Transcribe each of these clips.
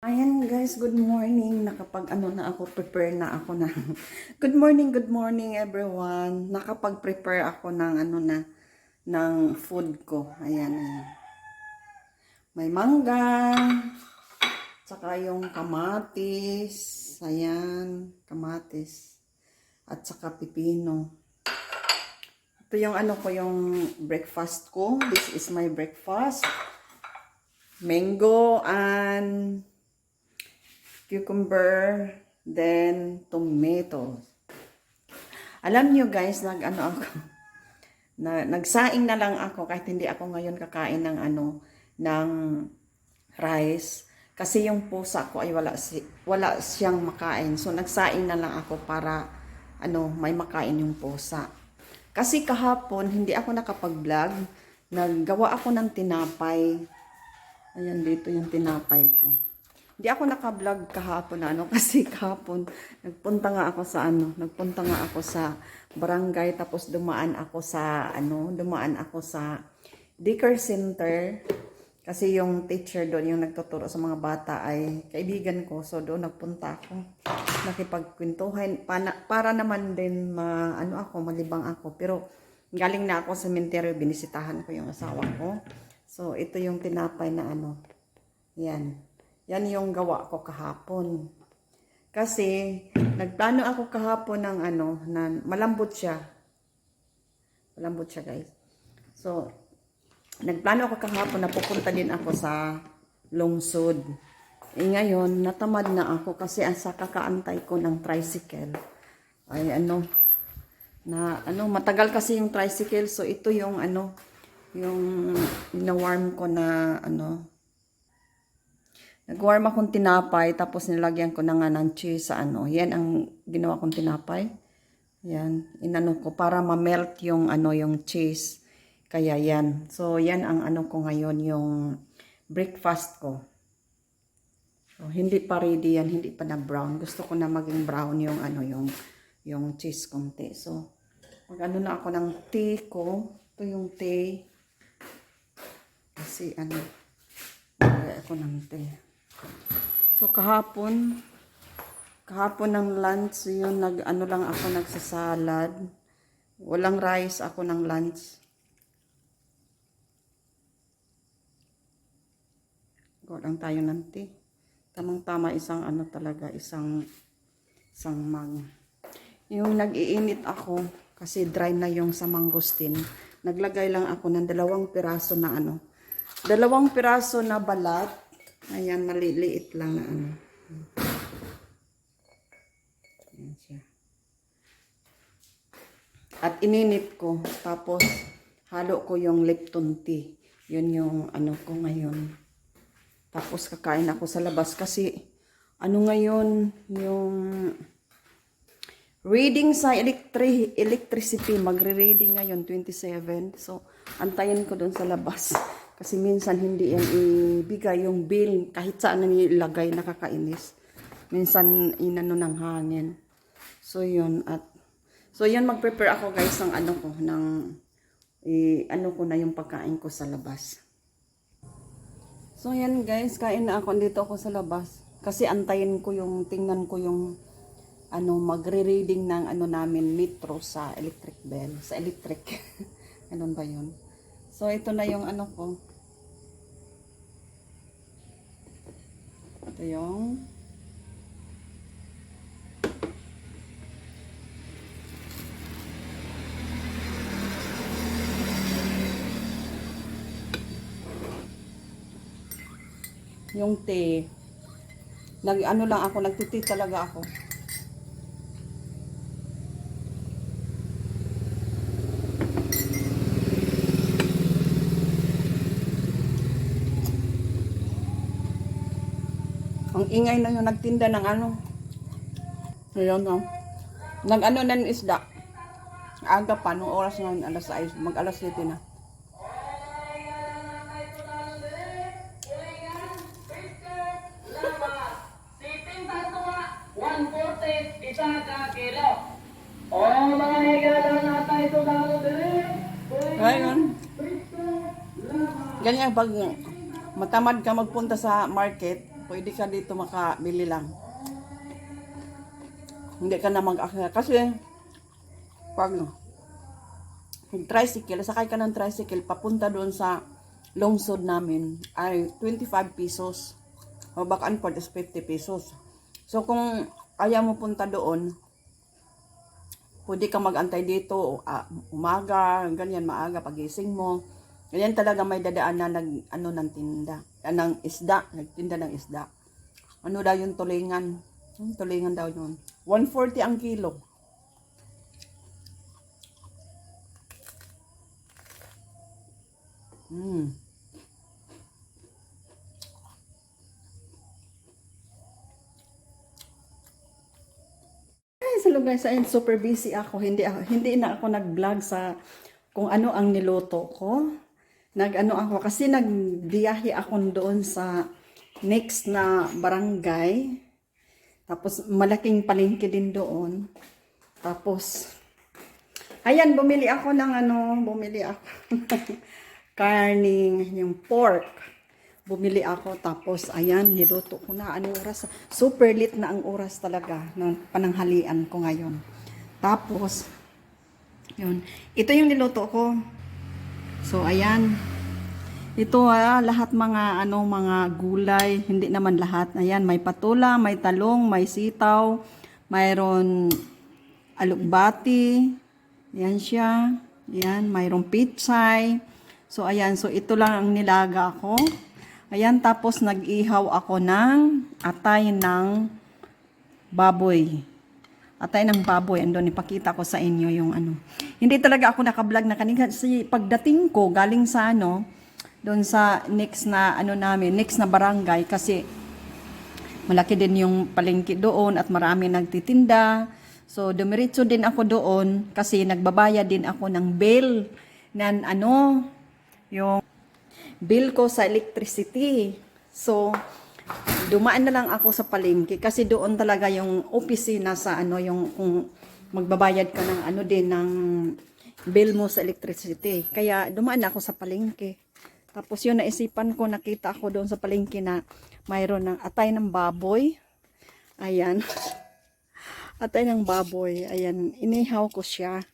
Ayan guys, good morning. Nakapag ano na ako, prepare na ako na. good morning, good morning everyone. Nakapag-prepare ako ng ano na, ng food ko. Ayan, ayan. May mangga, tsaka yung kamatis, ayan, kamatis, at saka pipino. Ito yung ano ko, yung breakfast ko. This is my breakfast. Mango and cucumber, then tomatoes. Alam nyo guys, nag ano ako, na, nagsaing na lang ako kahit hindi ako ngayon kakain ng ano, ng rice. Kasi yung pusa ko ay wala, si, wala siyang makain. So nagsaing na lang ako para ano, may makain yung pusa. Kasi kahapon, hindi ako nakapag-vlog. Naggawa ako ng tinapay. Ayan dito yung tinapay ko. Hindi ako naka-vlog kahapon ano kasi kahapon nagpunta nga ako sa ano, nagpunta nga ako sa barangay tapos dumaan ako sa ano, dumaan ako sa daycare center. Kasi yung teacher doon yung nagtuturo sa mga bata ay kaibigan ko so doon nagpunta ako. Nakipagkwentuhan para, para naman din ma, ano ako malibang ako. Pero galing na ako sa cemetery binisitahan ko yung asawa ko. So ito yung tinapay na ano yan yan yung gawa ko kahapon. Kasi, nagplano ako kahapon ng ano, na malambot siya. Malambot siya, guys. So, nagplano ako kahapon na pupunta din ako sa lungsod. Eh ngayon, natamad na ako kasi sa kakaantay ko ng tricycle. Ay ano, na ano, matagal kasi yung tricycle. So, ito yung ano, yung ina-warm ko na ano, Nag-warm akong tinapay, tapos nilagyan ko na nga ng cheese sa ano. Yan ang ginawa kong tinapay. Yan, inano ko para ma-melt yung ano yung cheese. Kaya yan. So yan ang ano ko ngayon yung breakfast ko. So, hindi pa ready yan, hindi pa na brown. Gusto ko na maging brown yung ano yung yung cheese konti. So mag ano na ako ng tea ko. Ito yung tea. Kasi ano, Kaya ako ng tea. So kahapon, kahapon ng lunch, yun, nag, ano lang ako nagsasalad. Walang rice ako ng lunch. Gawa lang tayo ng tea. Tamang-tama isang ano talaga, isang isang mang. Yung nag-iinit ako, kasi dry na yung sa mangustin. Naglagay lang ako ng dalawang piraso na ano. Dalawang piraso na balat Ayan, maliliit lang na ano. Ayan siya. At ininit ko. Tapos, halo ko yung Lipton tea. Yun yung ano ko ngayon. Tapos, kakain ako sa labas. Kasi, ano ngayon, yung reading sa electri electricity. Magre-reading ngayon, 27. So, antayin ko doon sa labas. Kasi minsan hindi yan ibigay yung bill kahit saan na nilagay nakakainis. Minsan inano ng hangin. So yun at so yun mag-prepare ako guys ng ano ko ng i ano ko na yung pagkain ko sa labas. So yan guys, kain na ako dito ako sa labas kasi antayin ko yung tingnan ko yung ano magre-reading ng ano namin metro sa electric bell, sa electric. Ganun ba 'yun? So ito na yung ano ko. Ito yung yung tea. Nag ano lang ako, nagtiti talaga ako. Ingay na yung nagtinda ng ano. Ayun, no? Nag-ano na ng isda. Aga pa, nung oras ngayon, alas 6, mag alas 7 na. Ayun. Ganyan pag matamad ka magpunta sa market, pwede ka dito makabili lang. Hindi ka na mag-akyat. Kasi, pag tricycle, sakay ka ng tricycle, papunta doon sa lungsod namin, ay 25 pesos. O back and forth is 50 pesos. So, kung ayaw mo punta doon, pwede ka magantay dito, ah, umaga, ganyan, maaga, pagising mo. Ganyan talaga may dadaan na nag, ano, ng tinda, ng isda, nagtinda ng isda. Ano daw yung tulingan? Yung tulingan daw yun. 140 ang kilo. Mm. Ay, sa lugar sa akin, super busy ako. Hindi, hindi na ako nag-vlog sa kung ano ang niluto ko. Nag-ano ako, kasi nagbiyahe ako doon sa next na barangay. Tapos, malaking palengke din doon. Tapos, ayan, bumili ako ng ano, bumili ako karning, yung pork. Bumili ako, tapos, ayan, niluto ko na. Anong oras? Super lit na ang oras talaga ng pananghalian ko ngayon. Tapos, yun. Ito yung niluto ko. So, ayan. Ito ah, lahat mga ano mga gulay, hindi naman lahat. Ayan, may patula, may talong, may sitaw, mayroon alukbati. Ayan siya. Ayan, mayroong pitsay. So, ayan. So, ito lang ang nilaga ko. Ayan, tapos nag-ihaw ako ng atay ng baboy. Atay ng baboy. Andun, ipakita ko sa inyo yung ano. Hindi talaga ako nakablog na kanina. Kasi pagdating ko, galing sa ano, doon sa next na ano namin, next na barangay kasi malaki din yung palengke doon at marami nagtitinda. So dumiretso din ako doon kasi nagbabayad din ako ng bill ng ano, yung bill ko sa electricity. So dumaan na lang ako sa palengke kasi doon talaga yung opisina sa ano yung kung magbabayad ka ng ano din ng bill mo sa electricity. Kaya dumaan ako sa palengke. Tapos yun naisipan ko, nakita ako doon sa palengke na mayroon ng atay ng baboy. Ayan. Atay ng baboy. Ayan, inihaw ko siya.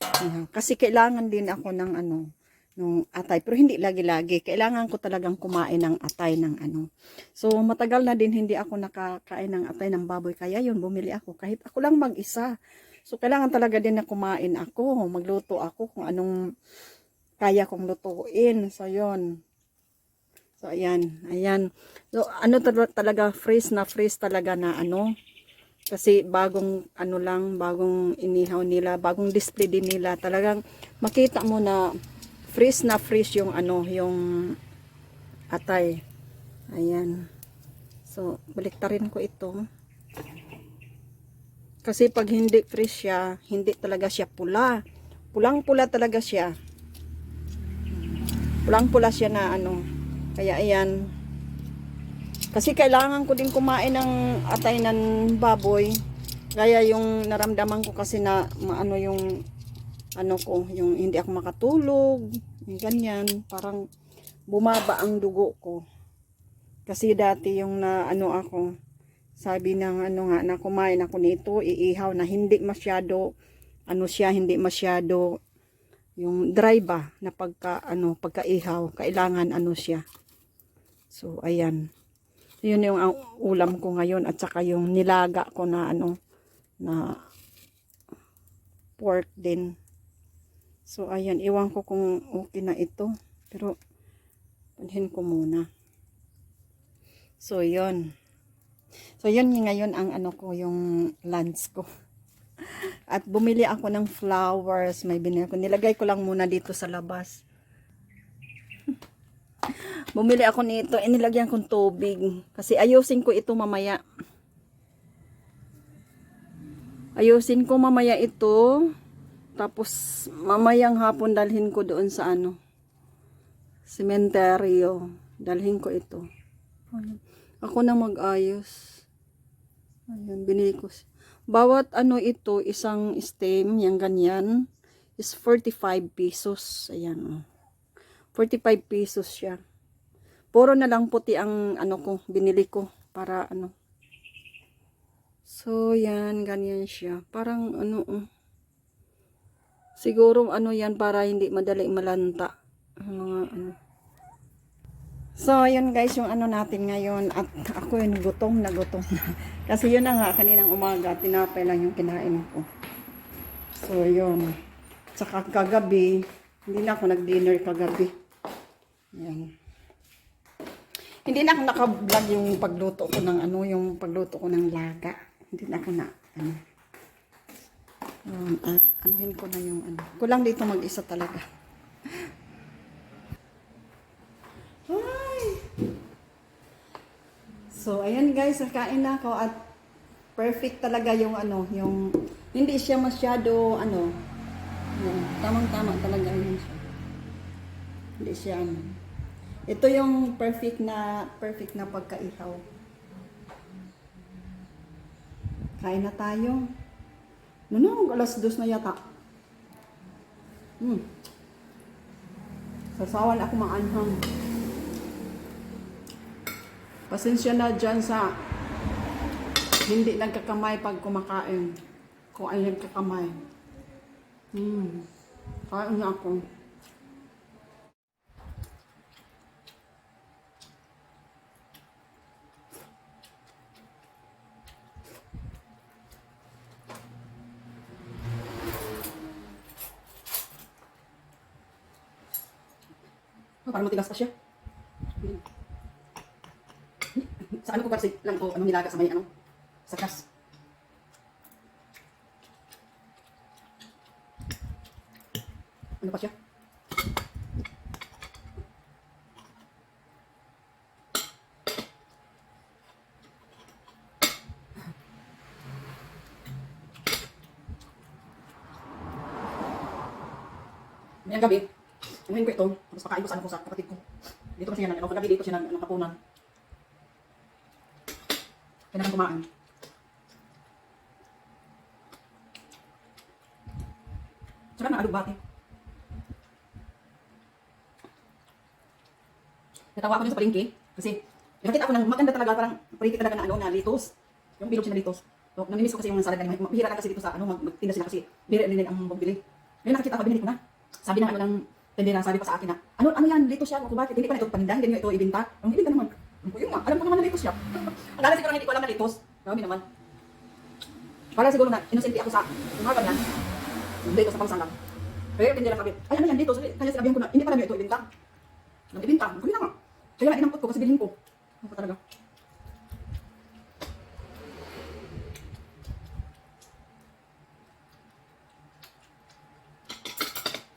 Ayan. Kasi kailangan din ako ng ano, nung atay. Pero hindi lagi-lagi. Kailangan ko talagang kumain ng atay ng ano. So, matagal na din hindi ako nakakain ng atay ng baboy. Kaya yun, bumili ako. Kahit ako lang mag-isa. So, kailangan talaga din na kumain ako. Magluto ako kung anong kaya kong lutuin. So, yun. So, ayan. Ayan. So, ano tal- talaga, freeze na freeze talaga na ano. Kasi bagong ano lang, bagong inihaw nila, bagong display din nila. Talagang makita mo na freeze na freeze yung ano, yung atay. Ayan. So, baliktarin ko ito. Kasi pag hindi fresh siya, hindi talaga siya pula. Pulang-pula talaga siya. Pulang-pula siya na ano. Kaya ayan. Kasi kailangan ko din kumain ng atay ng baboy. Kaya yung naramdaman ko kasi na maano yung ano ko, yung hindi ako makatulog, yung ganyan, parang bumaba ang dugo ko. Kasi dati yung na ano ako, sabi ng ano nga na kumain ako nito, iihaw na hindi masyado ano siya, hindi masyado yung dry ba na pagka ano pagkaihaw, kailangan ano siya. So ayan. Yun yung ulam ko ngayon at saka yung nilaga ko na ano na pork din. So ayan, iwan ko kung okay na ito. Pero panhin ko muna. So yun. So yun ngayon ang ano ko yung lunch ko. At bumili ako ng flowers, may binili ko. Nilagay ko lang muna dito sa labas. Bumili ako nito, inilagyan kong tubig. Kasi ayusin ko ito mamaya. Ayusin ko mamaya ito. Tapos mamayang hapon dalhin ko doon sa ano. Sementeryo. Dalhin ko ito. Ako na mag-ayos. Ayan, binili ko. Bawat ano ito, isang stem, yung ganyan, is 45 pesos. Ayan, oh. 45 pesos siya. Puro na lang puti ang ano ko, binili ko para ano. So, yan, ganyan siya. Parang ano, oh. Siguro ano yan para hindi madali malanta. Mga ano. So, yun guys, yung ano natin ngayon. At ako yun, gutom na gutom na. Kasi yun na nga, kaninang umaga, tinapay lang yung kinain ko. So, yun. Tsaka kagabi, hindi na ako nag-dinner kagabi. Yan. Hindi na ako naka-vlog yung pagluto ko ng ano, yung pagluto ko ng laga. Hindi na ako na, ano. Um, at anuhin ko na yung ano. Kulang dito mag-isa talaga. Ay! So, ayan guys, kain na ako at perfect talaga yung ano, yung hindi siya masyado ano, yung tamang-tama talaga yun siya. Hindi siya ano. Ito yung perfect na perfect na pagkaihaw. Kain na tayo. No, no, alas dos na yata. Hmm. Sasawan ako maanhang. Pasensya na dyan sa hindi nagkakamay pag kumakain. Kung ay nagkakamay. Hmm. Kain na ako. Parang matigas pa siya. Sa ano ko kasi lang ko, ano nilaga sa may ano, sa kas. Ano pa siya? Ngayong gabi, ngayon ko ito, tapos pakain ko sa ano ko sa kapatid ko. Dito kasi yan, ano, kagabi dito siya ng ano, kapunan. Kailangan kumain. Tsaka na alugbati. Natawa ko dun sa palengke kasi nakita ako ng maganda talaga parang palengke talaga na ano na litos. Yung bilog siya na litos. So, namimiss ko kasi yung salad na mahira lang kasi dito sa ano mag- magtinda sila kasi bira din ang magbili. Ngayon nakakita ko binili ko na. Sabi ng ano ng tendera, sabi pa sa akin na, ano ano yan, litos siya, kung bakit hindi pa na ito paninda, hindi nyo ito ibenta. Ang ibenta naman. Ang yung nga, alam ko naman na litos siya. Akala siguro hindi ko alam na litos. Grabe naman. Para siguro na inosente ako sa mga ganyan. Dito sa pangsalang. Pero yung tindera sabi, ay ano yan dito? Sabi, kaya sinabihan ko na, hindi pala nyo ito ibenta. Nang ibenta, kunin na nga. Kaya nga inampot ko kasi bilhin ko. Ano pa talaga?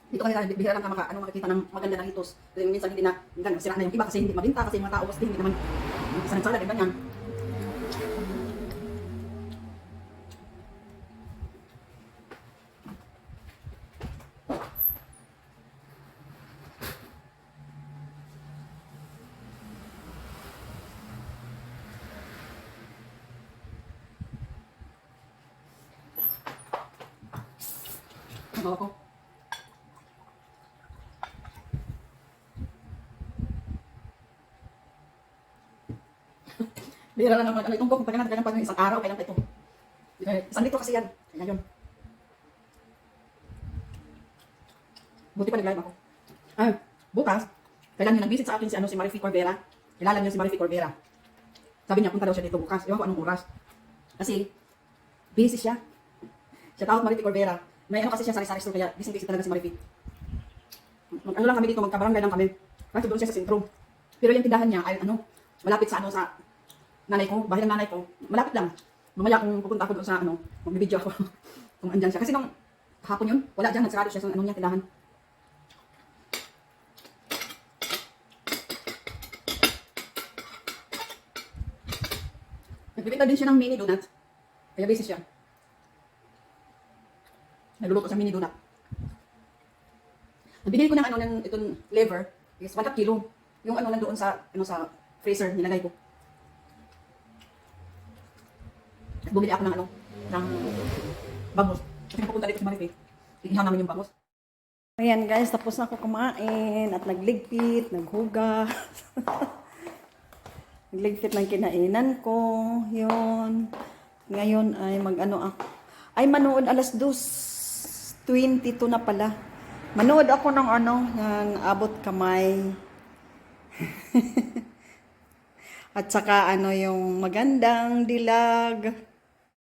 Dito kasi bihira lang ka maka, ano, makikita ng maganda na litos. Kasi minsan hindi na, minsan sira na yung iba kasi hindi mabinta kasi mga tao kasi hindi naman, salad, ganyan. Ang bawa ko. Bira lang naman. Ano itong kung pagka natin pag isang araw, kailan pa ito. Isang lito kasi yan. Kaya yun. Buti pa nag-live ako. Ah, bukas, kailan niya nag-visit sa akin si, ano, si Marifi Corbera. Kilala niyo si Marifi Corbera. Sabi niya, punta daw siya dito bukas. Ewan ko anong oras. Kasi, busy siya. Shout out Marifi Corbera. May ano kasi siya sari-sari store kaya busy-busy talaga si Marifi. Mag, ano lang kami dito, magkabarangay lang kami. Kasi doon siya sa sentro. Pero yung tindahan niya ay ano, malapit sa ano sa nanay ko, bahay ng nanay ko. Malapit lang. Mamaya kung pupunta ako doon sa ano, magbibideo ako kung andyan siya. Kasi nung hapon yun, wala dyan, nagsarado siya sa ano niya, tindahan. Nagbibenta din siya ng mini donut. Kaya busy siya. Nagluluto sa mini donut. Nabili ko ng ano ng itong liver is 1 kilo. Yung ano nandoon sa ano sa freezer nilagay ko. At bumili ako ng ano ng bangus. Kasi pupunta dito sa Marife. Ihaw namin yung bangus. Ayan guys, tapos na ako kumain at nagligpit, naghugas. Nagligpit ng kinainan ko. Yun. Ngayon ay mag-ano ako. Ay, manood alas 2.22 na pala. Manood ako ng ano, ng abot kamay. At saka ano yung magandang dilag.